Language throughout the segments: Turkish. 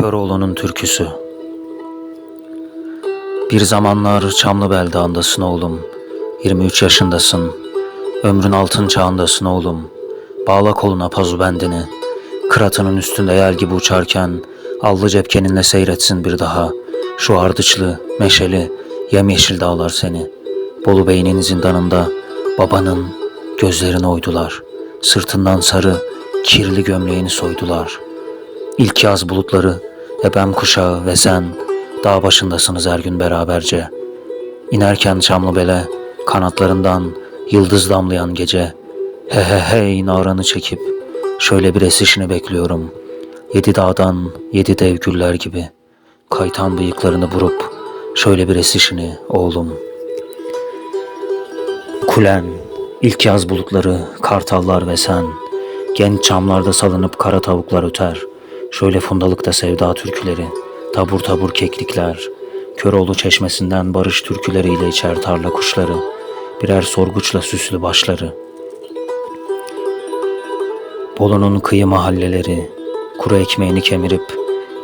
Köroğlu'nun türküsü. Bir zamanlar Çamlıbel dağındasın oğlum 23 yaşındasın. Ömrün altın çağındasın oğlum Bağla koluna pazu bendini Kıratının üstünde yel gibi uçarken Allı cepkeninle seyretsin bir daha. Şu ardıçlı, meşeli, yemyeşil dağlar seni. Bolu Bey'in zindanında Babanın gözlerini oydular. Sırtından sarı, kirli gömleğini soydular.'' İlk yaz bulutları, ebem kuşağı ve sen dağ başındasınız her gün beraberce. İnerken Çamlıbel'e kanatlarından yıldız damlayan gece. He he hey naranı çekip şöyle bir esişini bekliyorum. Yedi dağdan yedi dev güller gibi. Kaytan bıyıklarını vurup şöyle bir esişini oğlum. Kulen, ilk yaz bulutları, kartallar ve sen. Genç çamlarda salınıp kara tavuklar öter. Şöyle fundalıkta sevda türküleri, tabur tabur keklikler. Köroğlu çeşmesinden barış türküleriyle içer tarla kuşları. Birer sorguçla süslü başları. Bolu'nun kıyı mahalleleri, kuru ekmeğini kemirip,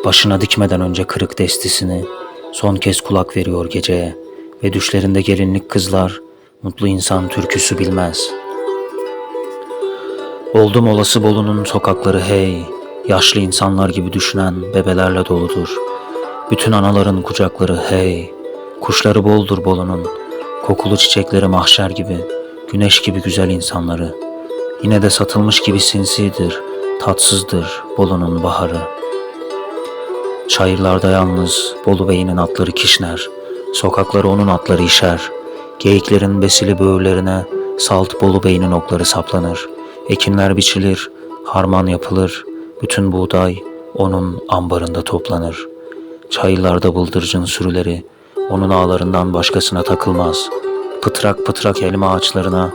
başına dikmeden önce kırık destisini, son kez kulak veriyor geceye ve düşlerinde gelinlik kızlar, mutlu insan türküsü bilmez.'' Oldum olası Bolu'nun sokakları hey, yaşlı insanlar gibi düşünen bebelerle doludur. Bütün anaların kucakları hey, kuşları boldur Bolu'nun, kokulu çiçekleri mahşer gibi, güneş gibi güzel insanları. Yine de satılmış gibi sinsidir, tatsızdır Bolu'nun baharı. Çayırlarda yalnız Bolu Bey'inin atları kişner, sokakları onun atları işer. Geyiklerin besili böğürlerine salt Bolu Bey'inin okları saplanır. Ekinler biçilir, harman yapılır, bütün buğday onun ambarında toplanır. Çayırlarda bıldırcın sürüleri onun ağlarından başkasına takılmaz. Pıtrak pıtrak elma ağaçlarına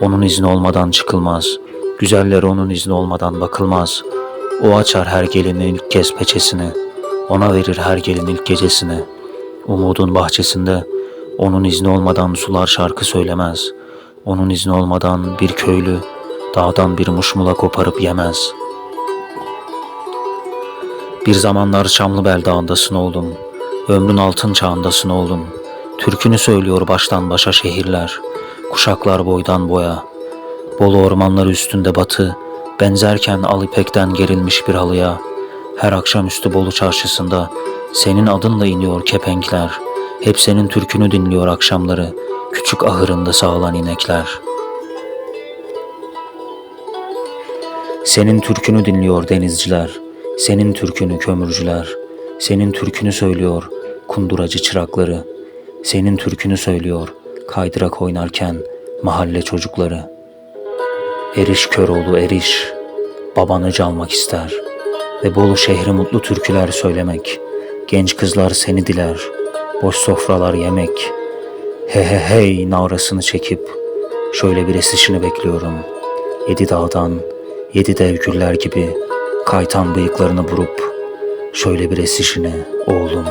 onun izni olmadan çıkılmaz. Güzeller onun izni olmadan bakılmaz. O açar her gelinin ilk kez peçesini. Ona verir her gelin ilk gecesini. Umudun bahçesinde onun izni olmadan sular şarkı söylemez. Onun izni olmadan bir köylü dağdan bir muşmula koparıp yemez. Bir zamanlar Çamlıbel dağındasın oğlum, ömrün altın çağındasın oğlum. Türkünü söylüyor baştan başa şehirler, kuşaklar boydan boya. Bolu ormanları üstünde batı, benzerken al ipekten gerilmiş bir halıya. Her akşamüstü Bolu çarşısında senin adınla iniyor kepenkler. Hep senin türkünü dinliyor akşamları, küçük ahırında sağılan inekler.'' Senin türkünü dinliyor denizciler, senin türkünü kömürcüler, senin türkünü söylüyor kunduracı çırakları, senin türkünü söylüyor kaydırak oynarken mahalle çocukları. Eriş Köroğlu eriş, babanı çalmak ister ve Bolu şehri mutlu türküler söylemek. Genç kızlar seni diler, boş sofralar yemek. He he hey navrasını çekip şöyle bir esişini bekliyorum. Yedi dağdan, Yedi dev güller gibi kaytan bıyıklarını vurup şöyle bir esişine oğlum